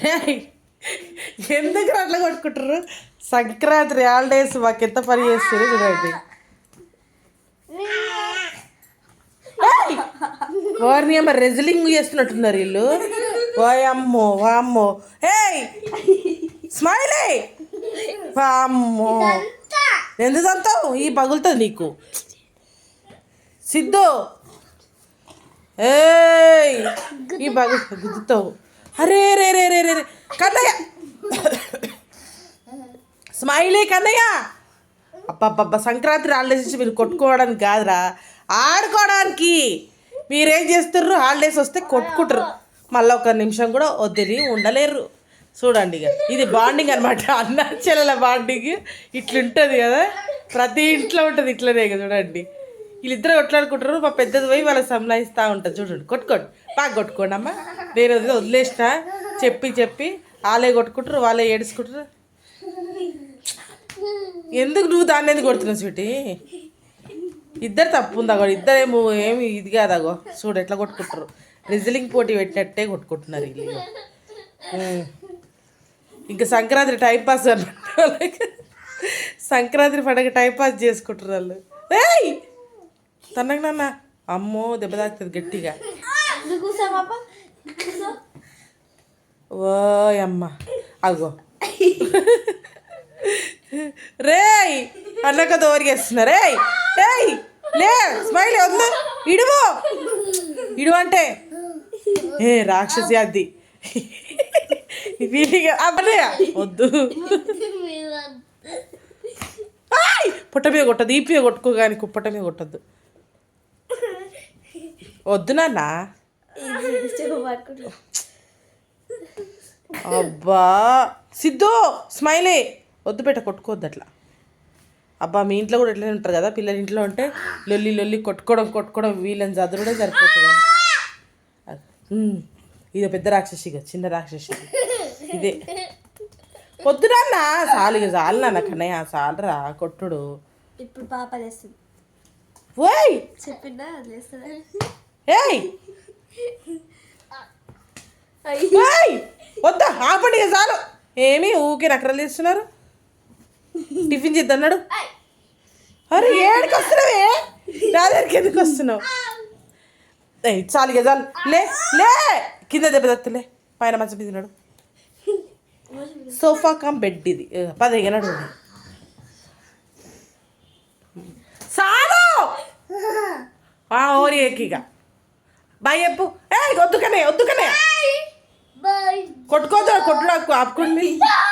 ఎందుకు అట్లా కొట్టుకుంటారు సంక్రాంతి హాలిడేస్ మాకు ఎంత పని చేస్తారు చూడండి. ఏయ్, వారిని ఏమో చేస్తున్నట్టున్నారు వీళ్ళు. వాయమ్మో వామ్మో. ఏయ్! స్మైలే! వామ్మో. ఎందుకు అంతావు ఈ పగులుతుంది నీకు. సిద్ధు! ఏయ్! ఈ పగు గుద్దుతావు. అరే రే రే రే రే రే. కన్నయ్య. స్మైలీ కన్నయ్య. అబ్బబ్బబ్బా సంక్రాంతి హాలిడేస్ నుంచి మీరు కొట్టుకోవడానికి కాదురా. ఆడుకోవడానికి. మీరేం చేస్తుర్రు? హాలిడేస్ వస్తే కొట్టుకుంటారు. మళ్ళీ ఒక నిమిషం కూడా వదిలి ఉండలేరు. చూడండి ఇక. ఇది బాండింగ్ అనమాట అన్న చెల్లెల బాండింగ్ ఇట్లుంటుంది కదా. ప్రతి ఇంట్లో ఉంటుంది ఇట్లనే కదా చూడండి. వీళ్ళిద్దరు కొట్లాడుకుంటారు. మా పెద్దది పోయి వాళ్ళకి సంలాయిస్తూ ఉంటుంది. చూడండి. కొట్టుకోండి. బాగా కొట్టుకోండి అమ్మా. నేను వదిలే వదిలేసిన చెప్పి చెప్పి. వాళ్ళే కొట్టుకుంటారు వాళ్ళే ఏడుచుకుంటారు. ఎందుకు నువ్వు దాన్ని ఎందుకు కొడుతున్నావు స్వీటీ? ఇద్దరు తప్పు ఉంది అగో. ఇద్దరేమో ఏమి ఇది కాదు అగో. చూడు ఎట్లా కొట్టుకుంటారు. రిజలింగ్ పోటీ పెట్టినట్టే కొట్టుకుంటున్నారు వీళ్ళు. ఇంకా సంక్రాంతి టైం పాస్ సంక్రాంతి పండగ టైం పాస్ చేసుకుంటారు వాళ్ళు. ఏయ్! తన్నకు నాన్న. అమ్మో దెబ్బ తాకుతుంది గట్టిగా. కూర్చో ఓ అమ్మ. అగో. రేయ్ అన్నక దోరిగేస్తున్నా రేయ్ రేయ్ లే స్మైల్ వద్దు ఇడువు ఇడు అంటే. ఏ రాక్షసి అది వీలిగా వద్దు. పుట్ట మీద కొట్టదు ఈపీ కొట్టుకో కానీ కుప్పట మీద కొట్టద్దు. వద్దు నాన్న. అబ్బా. సిద్ధు స్మైలే. వద్దు పెట్ట కొట్టుకోవద్దు అట్లా. అబ్బా మీ ఇంట్లో కూడా ఎట్లనే ఉంటారు కదా? పిల్లల ఇంట్లో ఉంటే లొల్లి లొల్లి కొట్టుకోవడం కొట్టుకోవడం వీళ్ళని చదువుడే సరిపోతుంది ఇది పెద్ద రాక్షసి చిన్న రాక్షసి. ఇదే. పొద్దు నాన్న. చాలు ఇక చాలు నాన్న కన్నయ్య. చాలరా కొట్టుడు. ఇప్పుడు పాప లేస్తుంది. ఓయ్! చెప్పిందా? ఏయ్! వద్దా? ఆపండి చాలు. ఏమి ఊకే నకరలు తీస్తున్నారు టిఫిన్ చేద్దన్నాడు. అరే ఏడికి వస్తున్నావే? నా దగ్గరికి ఎందుకు వస్తున్నావు? చాలు చాలు. లే లే కింద దెబ్బ తత్తులే. పైన మంచం మీద సోఫా కమ్ బెడ్ ఇది. పది ఎగనాడు చాలు! ఓరి ఎక్కిగా బాయ్ చెప్పు. ఏ వద్దుకనే వద్దుకనే బాయ్ కొట్టుకోదు కొట్టుడు ఆపుకోండి బాయ్